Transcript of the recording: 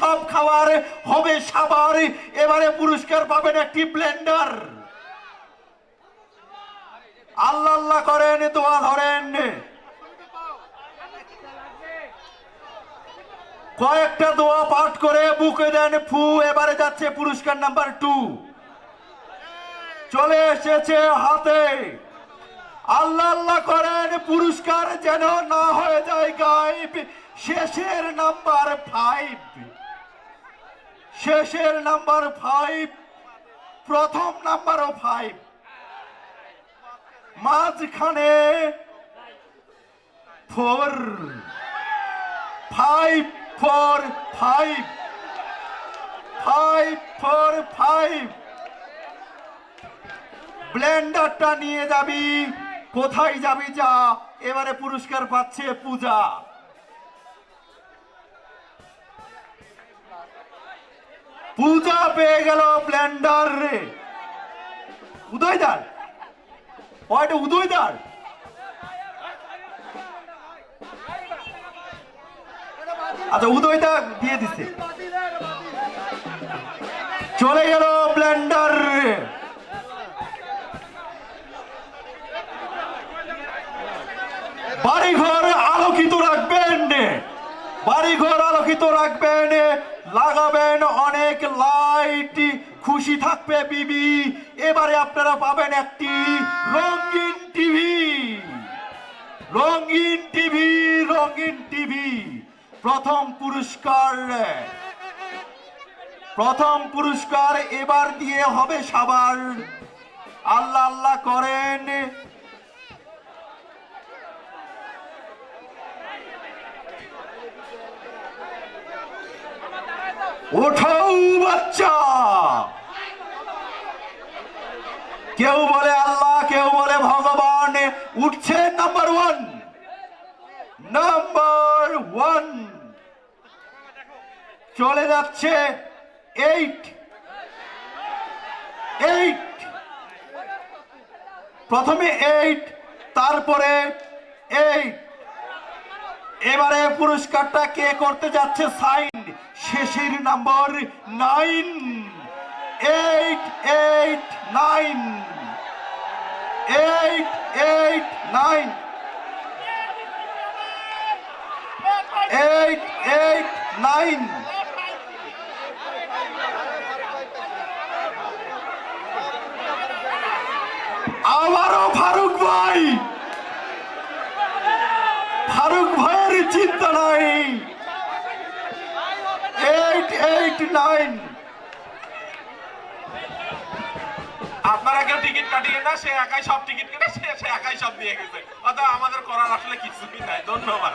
সব খাবার হবে সাবার। এবারে পুরস্কার পাবেন একটি ব্লেন্ডার। আল্লাহ আল্লাহ করেন, দোয়া ধরেন। কয়েকটা দোয়া পাঠ করে বুকে দেন, ফু, এবারে যাচ্ছে পুরস্কার নাম্বার টু। চলে এসেছে হাতে। আল্লাহ আল্লাহ করেন, পুরস্কার যেন না হয়ে যায় গাইব শেষের নাম্বার ফাইভ শেষের নাম্বার ফাইভ প্রথম নাম্বারও ফাইভ মাঝখানে four five four five five four five ব্লেন্ডারটা নিয়ে যাবি। কোথায় যাবি যা? এবারে পুরস্কার পাচ্ছে পূজা। পূজা পেয়ে গেল ব্ল্যান্ডার রে। উদয়দার। উদয় উদয়দার। আচ্ছা উদয়দা দিয়ে দিচ্ছে চলে গেল ব্ল্যান্ডার রে। আলোকিত রাখবেন, লাগাবেন অনেক লাইট খুশি থাকবে বিবি। এবারে আপনারা পাবেন একটি রঙিন টিভি। রঙিন টিভি রঙিন টিভি। প্রথম পুরস্কার। প্রথম পুরস্কার এবার দিয়ে হবে সাবার। আল্লাহ আল্লাহ করেন ওঠাও বাচ্চা। কেউ বলে আল্লাহ, কেউ বলে ভগবান, উঠছে নাম্বার ওয়ান নাম্বার ওয়ান চলে যাচ্ছে এইট এইট প্রথমে এইট তারপরে এইট এবারে পুরস্কারটা কে করতে যাচ্ছে? সাইন। শেষের number nine. Eight eight, nine. Eight eight, nine. Eight eight, nine. আবারও ফারুক ভাই ফারুক ভাইয়ের চিন্তা নাই এইট এইট নাইন আপনারা কেউ টিকিট কাটিয়ে না, সে একাই সব টিকিট কেটে, সে একাই সব দিয়ে গেছে। অর্থাৎ আমাদের করার আসলে কিছুই নাই। ধন্যবাদ।